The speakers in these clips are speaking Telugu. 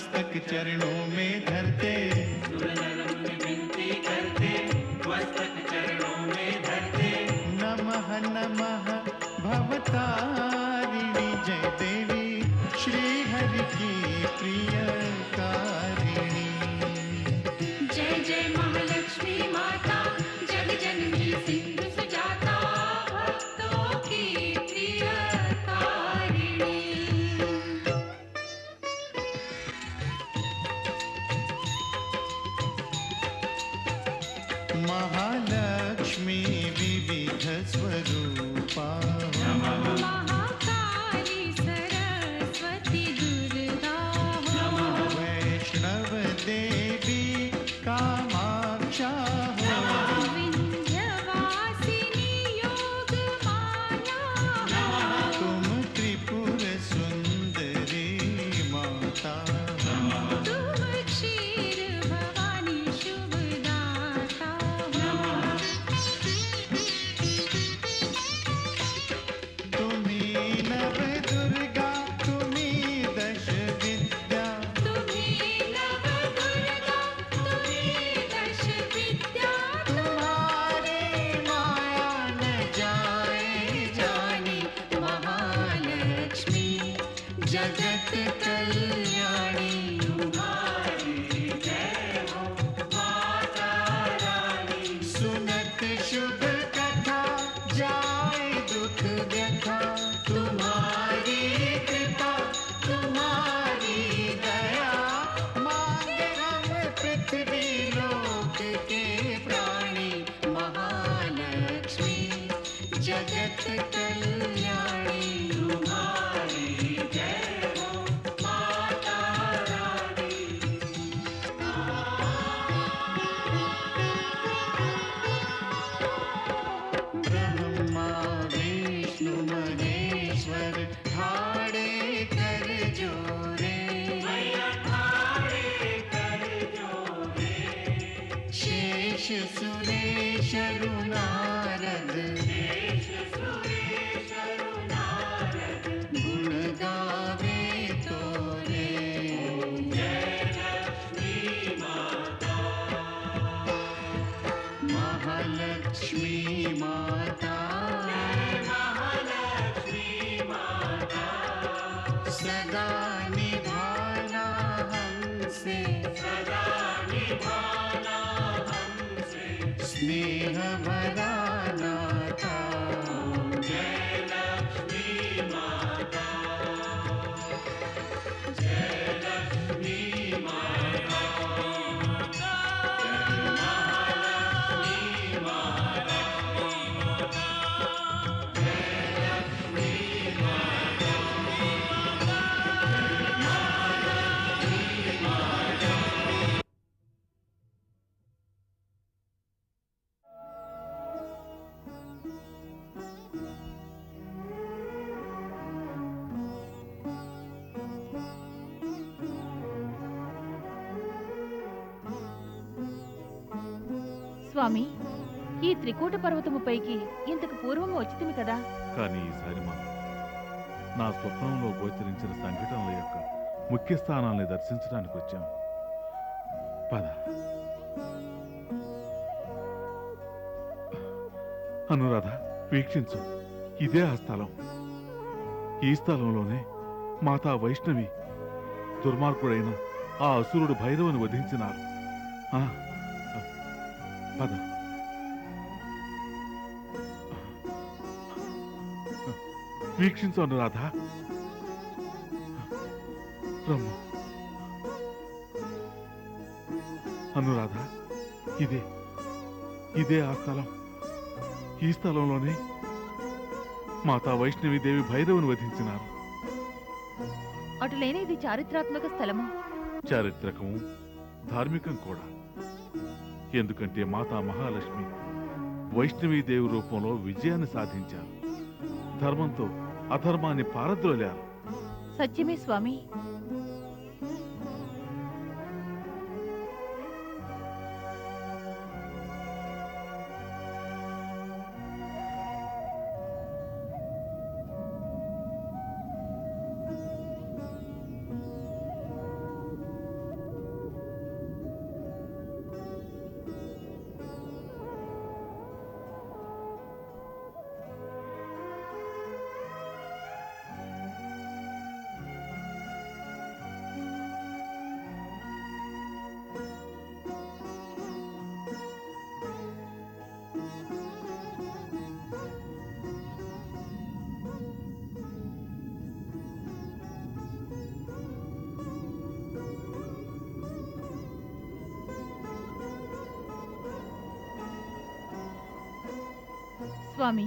मस्तक चरणों में धरते। करते मस्तक चरणों में धरते नमः नमः भवता। స్వామి ఈ త్రికూట పర్వతము పైకి ఇంతకు పూర్వము వచ్చితిమి కదా? కానీ ఈసారి మా నా స్వప్నంలో గోచరించిన సంఘటనల యొక్క ముఖ్య స్థానాల్ని దర్శించడానికి వచ్చాం. పద. అనురాధ వీక్షించు. ఇదే ఆ స్థలం. ఈ స్థలంలోనే మాతా వైష్ణవి దుర్మార్గుడైన ఆ అసురుడు భైరవుని వధించినారు. ఆ, పద. వీక్షించు అనురాధ రమ్ము. అనురాధ ఇదే ఇదే ఆ స్థలం. ఈ స్థలంలోనే మాతా వైష్ణవి భైరవుని వధించినారు. అటులేని ఇది చారిత్రాత్మక స్థలము? చారిత్రకం ధార్మికం కూడా. ఎందుకంటే మాతా మహాలక్ష్మి వైష్ణవీదేవి రూపంలో విజయాన్ని సాధించారు. ధర్మంతో అధర్మాన్ని పారద్రోలారు. సత్యమే స్వామి. స్వామి.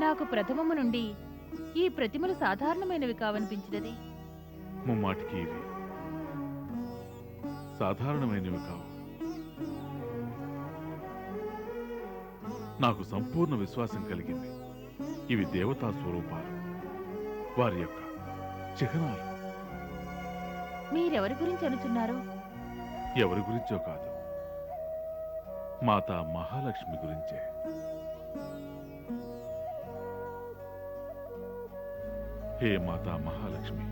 నాకు ప్రథమము నుండి ఈ ప్రతిమలు సాధారణమైనవి కావనిపించినది. ముమ్మాటికి ఇవి. సాధారణమైనవి కావు. నాకు సంపూర్ణ విశ్వాసం కలిగింది. ఇవి దేవతా స్వరూపాలు. వారి యొక్క చిహ్నాలు. మీరెవరి గురించి అనుచున్నారు? ఎవరి గురించో కాదు. మాతా మహాలక్ష్మి గురించే. హే మాతా మహాలక్ష్మి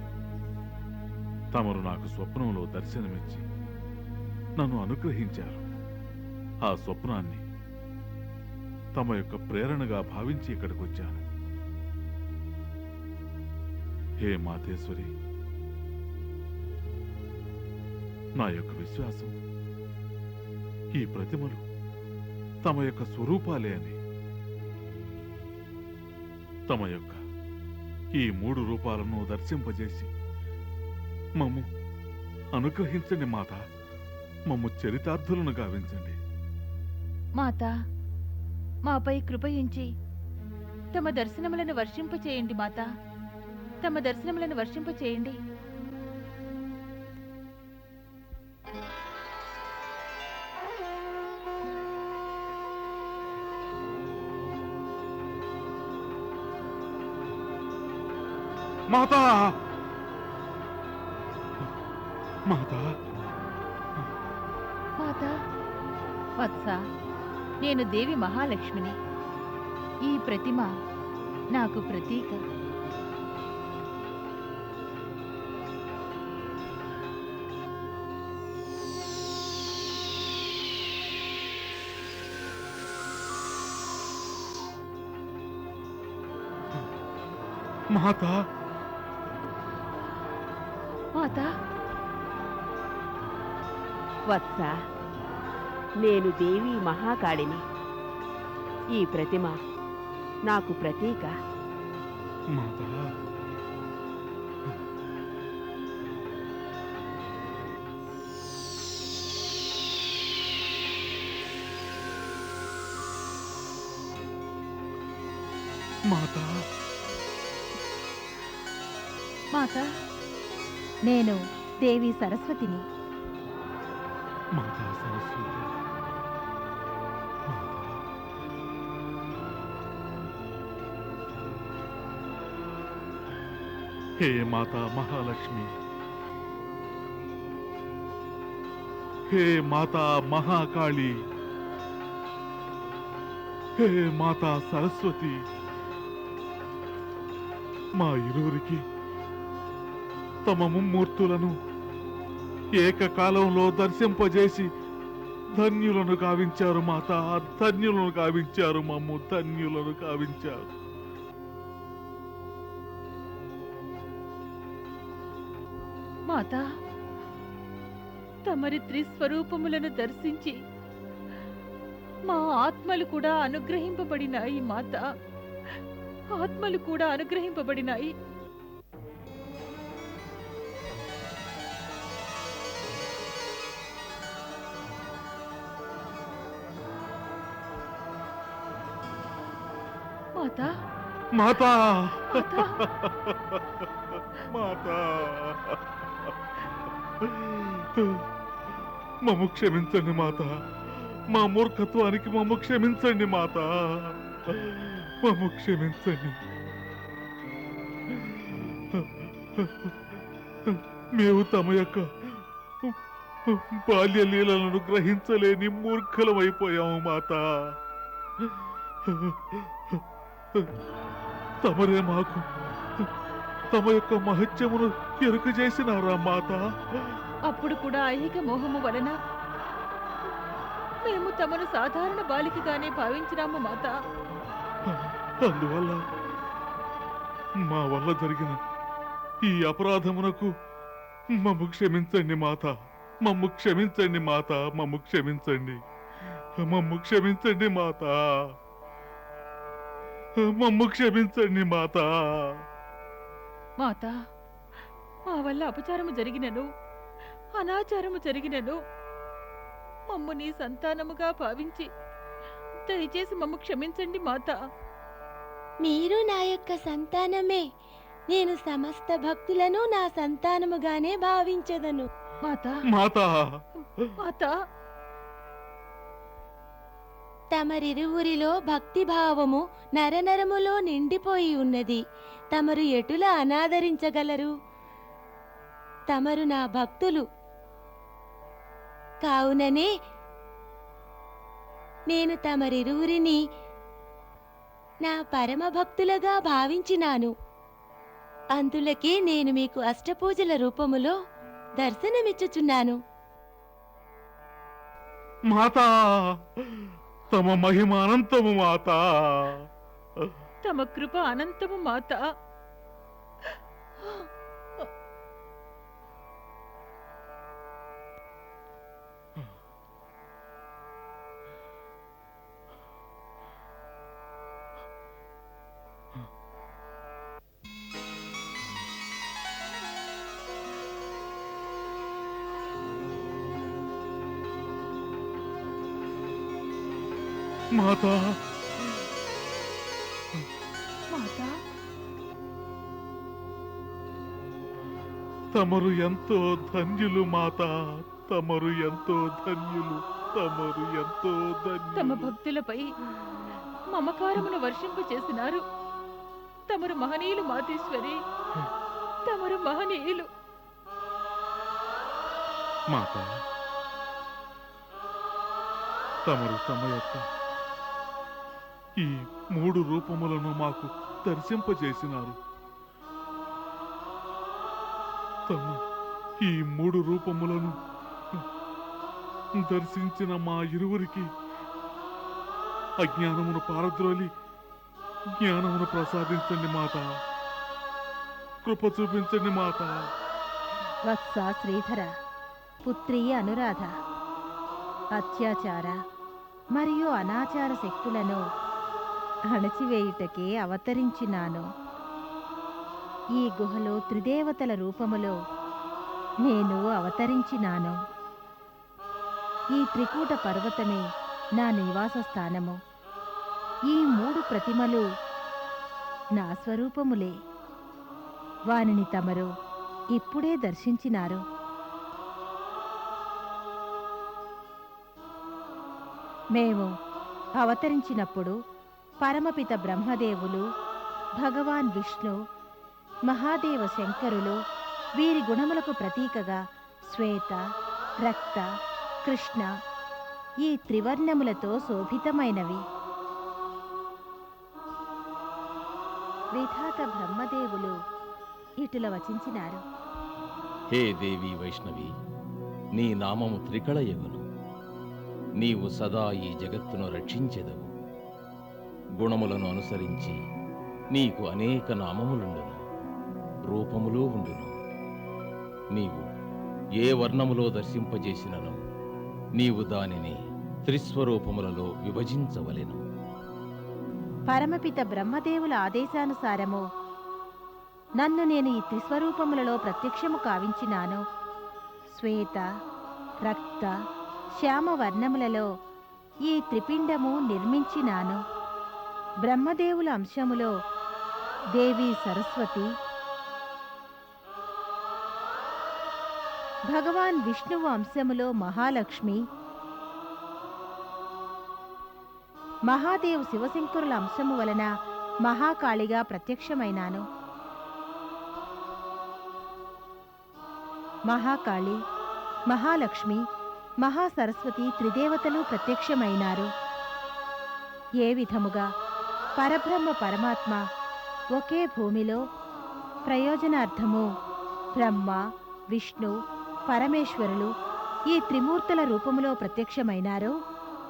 తమరు నాకు స్వప్నంలో దర్శనమిచ్చి నన్ను అనుగ్రహించారు. ఆ స్వప్నాన్ని తమ యొక్క ప్రేరణగా భావించి ఇక్కడికి వచ్చాను హే మాతేశ్వరి నా యొక్క విశ్వాసం ఈ ప్రతిమలు తమ యొక్క స్వరూపాలే అని. తమ యొక్క ఈ మూడు రూపాలను దర్శింపజేసి మమ్ము అనుగ్రహించండి మాత. మమ్ము చరితార్థులను గావించండి. మాత మాపై కృపయించి తమ దర్శనములను వర్షింపచేయండి మాత. తమ దర్శనములను వర్షింపచేయండి. మాతా! మాతా! మాత! వత్స! నేను దేవి మహాలక్ష్మిని. ఈ ప్రతిమ నాకు ప్రతీక. మాతా! మాత వత్స నేను దేవి మహాకాళిని. ఈ ప్రతిమ నాకు ప్రతీక. మాతా. మాతా. మాత? నేను దేవి సరస్వతిని. హే మాతా మహాలక్ష్మి. హే మాతా మహాకాళి. హే మాతా సరస్వతి. మా ఇరువురికి తమ మూర్తులను. ఏకకాలంలో దర్శింపజేసి ధన్యులను కావించారు మాత. ధన్యులను కావించారు మమ్ము. ధన్యులను కావించారు మాత తమరి త్రిస్వరూపములను దర్శించి మా ఆత్మలు కూడా అనుగ్రహింపబడినాయి మాత. ఆత్మలు కూడా అనుగ్రహింపబడినాయి. మాత? మాతా. మాత? మమ్ము క్షమించండి మాత. మా మూర్ఖత్వానికి మమ్ము క్షమించండి మాత. మమ్ము క్షమించండి. మేము తమ యొక్క బాల్య లీలలను గ్రహించలేని మూర్ఖలమైపోయాము మాత. తమరే మాకు తమ యొక్క మహత్యమును ఎరుక చేసినారా మాత? అప్పుడు కూడా ఐహిక మోహము వలన మేము తమను సాధారణ బాలికగానే భావించినాము మాత. అందువల్ల మా వల్ల జరిగిన ఈ అపరాధమునకు మమ్ము క్షమించండి మాత. మమ్ము క్షమించండి మాత. మమ్ము క్షమించండి. మమ్ము క్షమించండి మాత. మమ్ము క్షమించండి మాత. మాత మా వల్ల అపచారము జరిగినను అనాచారము జరిగినను మమ్ము నీ సంతానముగా భావించి దయచేసి మమ్ము క్షమించండి మాత. మీరు నా యొక్క సంతానమే నేను సమస్త భక్తులను నా సంతానముగానే భావించదను. మాత. మాత. మాత తమరిరువురిలో భక్తిభావము నరనరములో నిండిపోయి ఉన్నది. తమరు ఎటుల అనాదరించగలరు? తమరు నా భక్తులు. కావుననే నేను తమరిరువురిని నా పరమ భక్తులుగా భావించినాను. అందులకే నేను మీకు అష్టపూజల రూపములో దర్శనమిచ్చుచున్నాను. మాతా తమ మహిమ అనంతము మాత. తమ కృప అనంతము మాత. తమరు ఎంతో ధన్యులు మాత తమరు ఎంతో ధన్యులు తమరు ఎంతో తమ భక్తులపై మమకారమును వర్షింప చేసినారు. తమరు మహనీయులు మాతేశ్వరి తమరు మహనీయులు. మాత తమరు తమ యొక్క ఈ మూడు రూపములను మాకు దర్శింపజేసినారు. తను ఈ మూడు రూపములను దర్శించిన మా ఇరువురికి అజ్ఞానమును పారద్రోలి జ్ఞానమును ప్రసాదించండి మాత. కృప చూపించండి మాత. వత్స శ్రీధర పుత్రి అనురాధ అత్యాచార మరియు అనాచార శక్తులను అణచివేయుటకే అవతరించినాను. ఈ గుహలో త్రిదేవతల రూపములో నేను అవతరించినాను. ఈ త్రికూట పర్వతమే నా నివాస స్థానము. ఈ మూడు ప్రతిమలు నా స్వరూపములే. వానిని తమరు ఇప్పుడే దర్శించినారు. మేము అవతరించినప్పుడు పరమపిత బ్రహ్మదేవులు భగవాన్ విష్ణు మహాదేవ శంకరులు వీరి గుణములకు ప్రతీకగా శ్వేత రక్త కృష్ణ ఈ త్రివర్ణములతో శోభితమైనవి. విధాత బ్రహ్మదేవులు ఇటుల వచించినారు. హే దేవి వైష్ణవి నీ నామము త్రికళయగును నీవు సదా ఈ జగత్తును రక్షించెదవు. గుణములను అనుసరించి నీకు అనేక నామములుండును. రూపములు ఉండును. నీవు ఏ వర్ణములో దర్శింపజేసినను నీవు దానిని త్రిస్వరూపములలో విభజించవలెను. పరమపిత బ్రహ్మదేవుల ఆదేశానుసారము నన్ను నేను ఈ త్రిస్వరూపములలో ప్రత్యక్షము కావించినాను. శ్వేత రక్త శ్యామ వర్ణములలో ఈ త్రిపిండము నిర్మించినాను. బ్రహ్మదేవుల అంశములో దేవి సరస్వతి భగవాన్ విష్ణువు అంశములో మహాలక్ష్మి మహాదేవ్ శివశంకరుల అంశము వలన మహాకాళిగా ప్రత్యక్షమైనాను. మహాకాళి మహాలక్ష్మి మహాసరస్వతి త్రిదేవతలు ప్రత్యక్షమైనారు. ఏ విధముగా పరబ్రహ్మ పరమాత్మ ఒకే భూమిలో ప్రయోజనార్థము బ్రహ్మ విష్ణు పరమేశ్వరులు ఈ త్రిమూర్తుల రూపములో ప్రత్యక్షమైనారో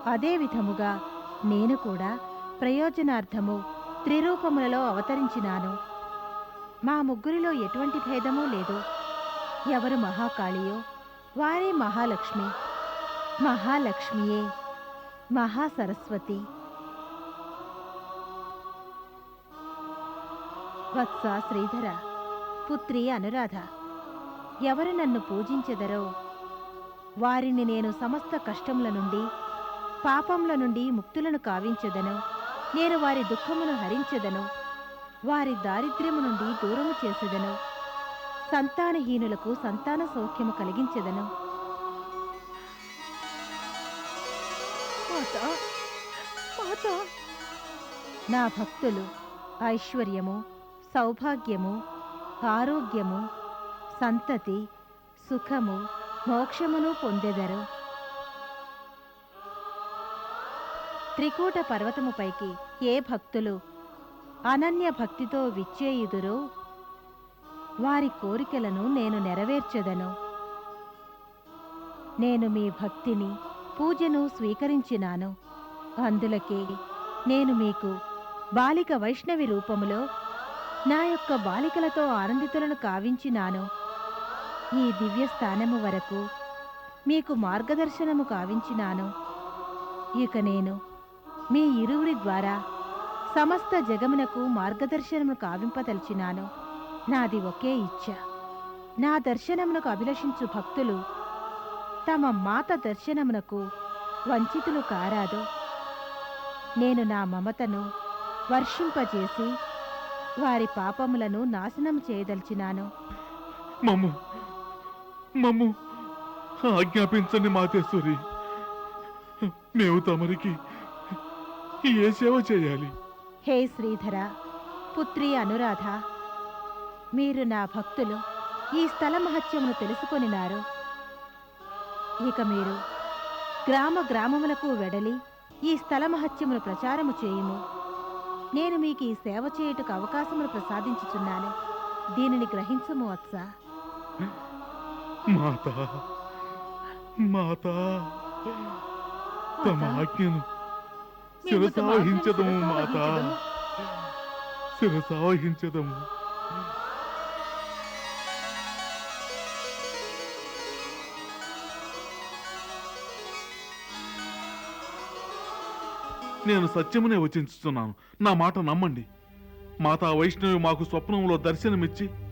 అదే విధముగా నేను కూడా ప్రయోజనార్థము త్రిరూపములలో అవతరించినాను. మా ముగ్గురిలో ఎటువంటి భేదమూ లేదు. ఎవరు మహాకాళియో వారే మహాలక్ష్మి. మహాలక్ష్మియే మహాసరస్వతి. వత్స శ్రీధర పుత్రి అనురాధ. ఎవరు నన్ను పూజించెదరో? వారిని నేను సమస్త కష్టముల నుండి పాపముల నుండి ముక్తులను కావించెదను. నేను వారి దుఃఖమును హరించెదను. వారి దారిద్ర్యము నుండి దూరము చేసెదను. సంతానహీనులకు సంతాన సౌఖ్యము కలిగించెదను. నా భక్తులు ఐశ్వర్యము సౌభాగ్యము ఆరోగ్యము సంతతి సుఖము మోక్షమును పొందెదరు. త్రికూట పర్వతముపైకి ఏ భక్తులు అనన్య భక్తితో విచ్చేయుదురో వారి కోరికలను నేను నెరవేర్చెదను. నేను మీ భక్తిని పూజను స్వీకరించినాను. అందులకే నేను మీకు బాలిక వైష్ణవి రూపములో నా యొక్క బాలికలతో ఆనందితులను కావించినాను. ఈ దివ్య స్థానము వరకు మీకు మార్గదర్శనము కావించినాను. ఇక నేను మీ ఇరువురి ద్వారా సమస్త జగమునకు మార్గదర్శనము కావింపదలిచినాను. నాది ఒకే ఇచ్చ. నా దర్శనమునకు అభిలషించు భక్తులు తమ మాత దర్శనమునకు వంచితులు కారాదు. నేను నా మమతను వర్షింపజేసి వారి పాపములను నాశనం చేయదలిచినాను. మమ్ము మమ్ము ఆజ్ఞాపించండి మాతేశ్వరి. మేము తమరికి ఏ సేవ చేయాలి? హే శ్రీధర పుత్రి అనురాధ మీరు నా భక్తులు ఈ స్థల మహత్యమును తెలుసుకొనినారు. ఇక మీరు గ్రామ గ్రామములకు వెడలి ఈ స్థల మహత్యమును ప్రచారము చేయుము. నేను మీకు ఈ సేవ చేయుటకు అవకాశమును ప్రసాదించుచున్నాను. దీనిని గ్రహించము వత్సా మాత మాత తమ ఆజ్ఞను శిరసావహించదము మాత. శిరసావహించదము. నేను సత్యమునే వచించుతున్నాను నా మాట నమ్మండి. మాతా వైష్ణవి మాకు స్వప్నంలో దర్శనమిచ్చి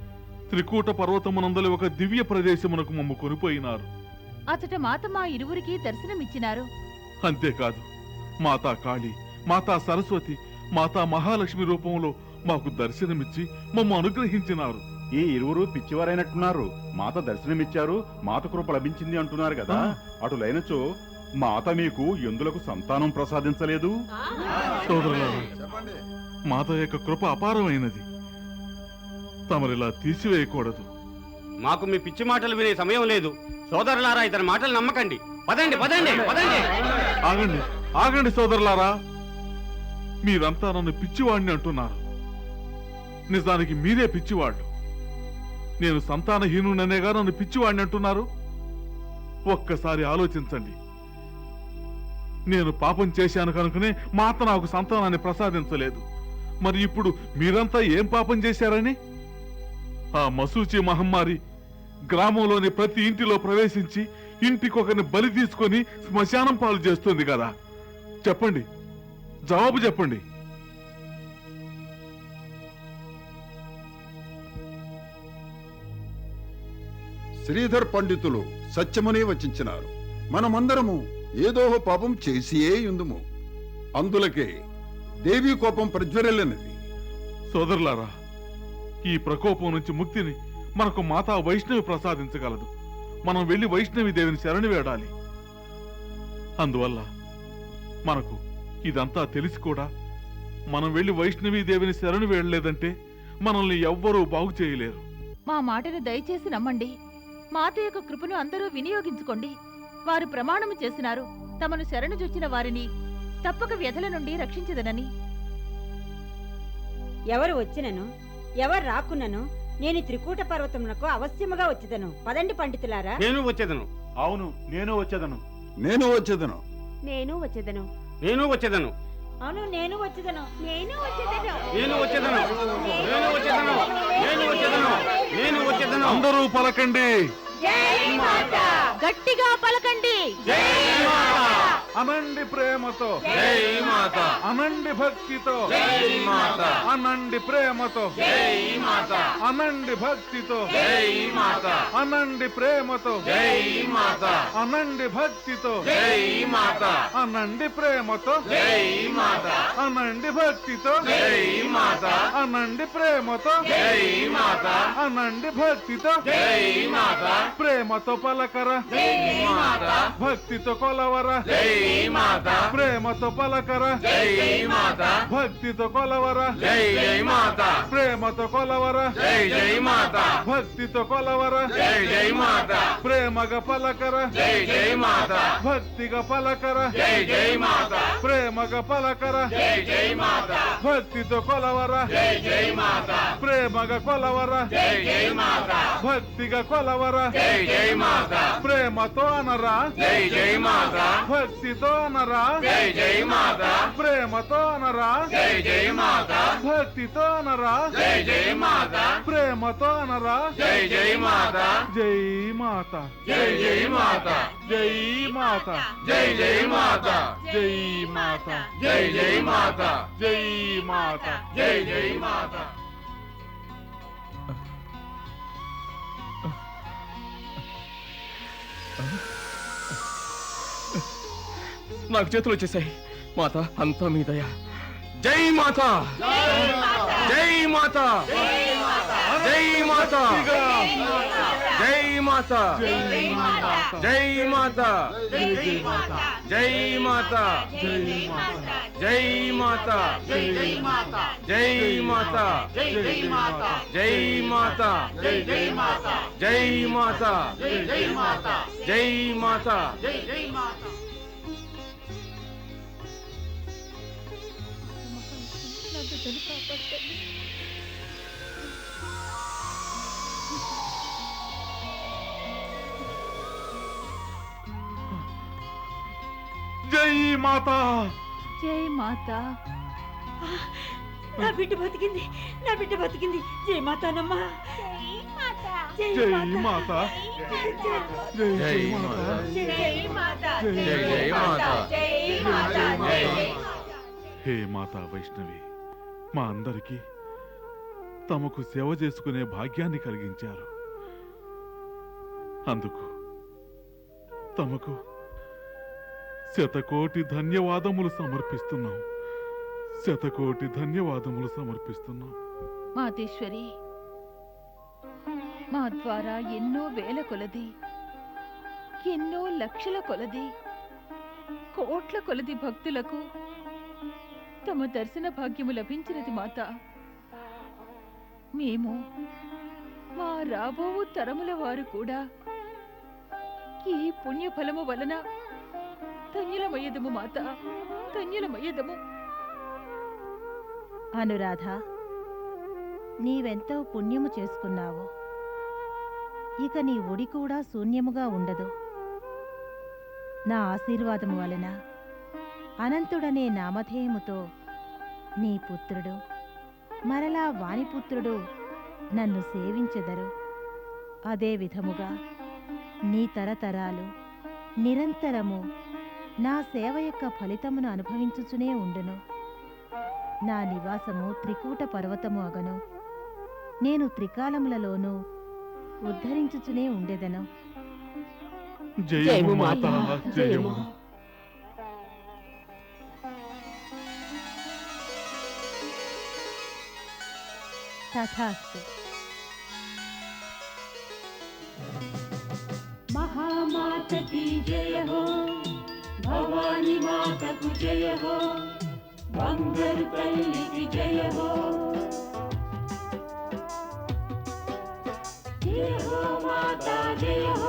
త్రికూట పర్వతమునందలి ఒక దివ్య ప్రదేశమునకు మమ్ము కొనిపోయినారు అచట మాత మా ఇరువురికి దర్శనమిచ్చినారు. అంతేకాదు మాతా కాళి మాతా సరస్వతి మాతా మహాలక్ష్మి రూపంలో మాకు దర్శనమిచ్చి మమ్మ అనుగ్రహించినారు. ఈ ఇరువురు పిచ్చివారైనట్టున్నారు. మాత దర్శనమిచ్చారు మాత కృప లభించింది అంటున్నారు కదా. అటులైనచో మాత మీకు ఎందులకు సంతానం ప్రసాదించలేదు? సోదరులారా మాత యొక్క కృప అపారమైనది. తమరిలా తీసివేయకూడదు. మాకు మీ పిచ్చి మాటలు వినే సమయం లేదు. సోదరులారా ఇతని మాటలు నమ్మకండి. పదండి పదండి పదండి. ఆగండి ఆగండి సోదరులారా. మీరంతా నన్ను పిచ్చివాణ్ణి అంటున్నారు. నిజానికి మీరే పిచ్చివాళ్ళు. నేను సంతానహీనుడనేగా నన్ను పిచ్చివాడిని అంటున్నారు. ఒక్కసారి ఆలోచించండి. నేను పాపం చేశాను కనుకనే మాత నాకు సంతానాన్ని ప్రసాదించలేదు. మరి ఇప్పుడు మీరంతా ఏం పాపం చేశారని? ఆ మసూచి మహమ్మారి గ్రామంలోని ప్రతి ఇంటిలో ప్రవేశించి ఇంటికొకరిని బలి తీసుకొని శ్మశానం పాలు చేస్తుంది కదా. చెప్పండి. జవాబు చెప్పండి. శ్రీధర్ పండితులు సత్యమునే వచించినారు. మనమందరము ఏదో పాపం చేసియే ఉందుము అందులకే దేవీ కోపం ప్రజ్వరిల్లినది. సోదరులారా ఈ ప్రకోపం నుంచి ముక్తిని మనకు మాతా వైష్ణవి ప్రసాదించగలదు. మనం వెళ్ళి వైష్ణవి దేవిని శరణి వేడాలి. అందువల్ల మనకు ఇదంతా తెలిసి కూడా మనం వెళ్ళి వైష్ణవి దేవిని శరణి వేయలేదంటే మనల్ని ఎవ్వరూ బాగు చేయలేరు. మా మాటను దయచేసి నమ్మండి. మాత యొక్క కృపను అందరూ వినియోగించుకోండి. వారు ప్రమాణము చేసినారు. తమను శరణు జొచ్చిన వారిని తప్పక వ్యధల నుండి రక్షించదనని. ఎవరు వచ్చినను? ఎవరు రాకున్నను నేను త్రికూట పర్వతమునకు అవశ్యముగా వచ్చేదను పదండి పండితులారా నేను వచ్చేదను అవును నేను వచ్చేదను నేను వచ్చేదను నేను వచ్చేదను నేను వచ్చేదను అవును నేను వచ్చేదను నేను వచ్చేదను నేను వచ్చేదను నేను వచ్చేదను నేను వచ్చేదను నేను వచ్చేదను అందరూ పలకండి గట్టిగా పలకండి అనండి ప్రేమతో అనండి భక్తితో అనండి ప్రేమతో అనండి భక్తితో అనండి ప్రేమతో అనండి భక్తితో అనండి ప్రేమతో అనండి భక్తితో అనండి ప్రేమతో అనండి భక్తితో ప్రేమతో పలకరా భక్తితో కొలవరా ప్రేమతో పలకరా భక్తితో కొలవరా ప్రేమతో కొలవరా భక్తితో కొలవరా ప్రేమగా పలకరా భక్తిగా పలకరా ప్రేమగా పలకరా భక్తితో కొలవరా ప్రేమగా కొలవరా భక్తిగా కొలవరా ప్రేమ ప్రేమతో అనరా జై జై మాత భక్తితో అనరా జై జై మాత ప్రేమతో అనరా జై జై మాత భక్తితో అనరా జై జై మాత ప్రేమతో అనరా జై జై మాత జై మాత జై జై మాత జై మాత జై జై మాత జై మాత జై జై మాత జై మాత జై జై మాత నాకు చేతులు వచ్చేసాయి మాత అంతా మీ దయ జై మాత జై మాత జై మాత జై మాత జై మాత జై మాత జై మాత జై మాత జై మాత జై మాత జై మాత జై మాత జై మాత జై మాత జై మాత. జై మాత. జై మాత నా బిడ్డ బతికింది నా బిడ్డ బతికింది. జై మాతానమ్మా. జై మాత. జై మాత. జై మాత. జై జై మాత. జై మాత. జై హే మాతా వైష్ణవి. మా అందరికీ తమకు సేవ చేసుకునే భాగ్యాన్ని కలిగించారు. అందుకు తమకు శతకోటి ధన్యవాదములు సమర్పిస్తున్నాం. శతకోటి ధన్యవాదములు సమర్పిస్తున్నాం. మాతేశ్వరి మా ద్వారా ఎన్నో వేల కొలది ఎన్నో లక్షల కొలది కోట్ల కొలది భక్తులకు తమ దర్శన భాగ్యము లభించినది మాత. మేము మా రాబో తరముల వారు కూడా ఈ పుణ్యఫలము వలన ధన్యులమయ్యదము మాత ధన్యులమయ్యదము. అనురాధ నీవెంతో పుణ్యము చేసుకున్నావు. ఇక నీ ఒడి కూడా శూన్యముగా ఉండదు. నా ఆశీర్వాదము వలన అనంతుడనే నామధేయముతో నీ పుత్రుడు మరలా వాణిపుత్రుడు నన్ను సేవించెదరు. అదే విధముగా నీ తరతరాలు నిరంతరము నా సేవ యొక్క ఫలితమును అనుభవించుచునే ఉండును. నా నివాసము త్రికూట పర్వతము అగను. నేను త్రికాలములలోనూ ఉద్ధరించుచునే ఉండెదను. జయము మాత జయము. साठा महामात की जय हो, भवानी माता की जय हो की जय हो। जय हो माता, जय हो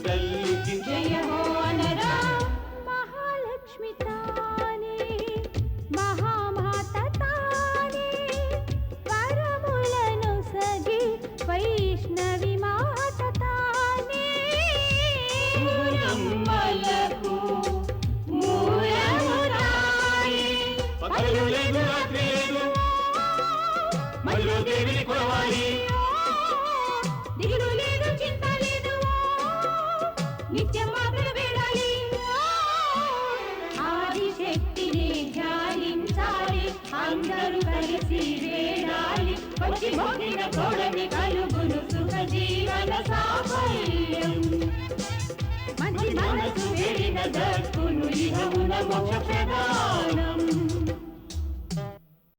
முதல் మోగిన కోడని కలుగును సుఖ జీవన సాఫల్యం. మంచి మనసు వేడిన దక్కును ఇహమున మోక్ష ప్రదానం.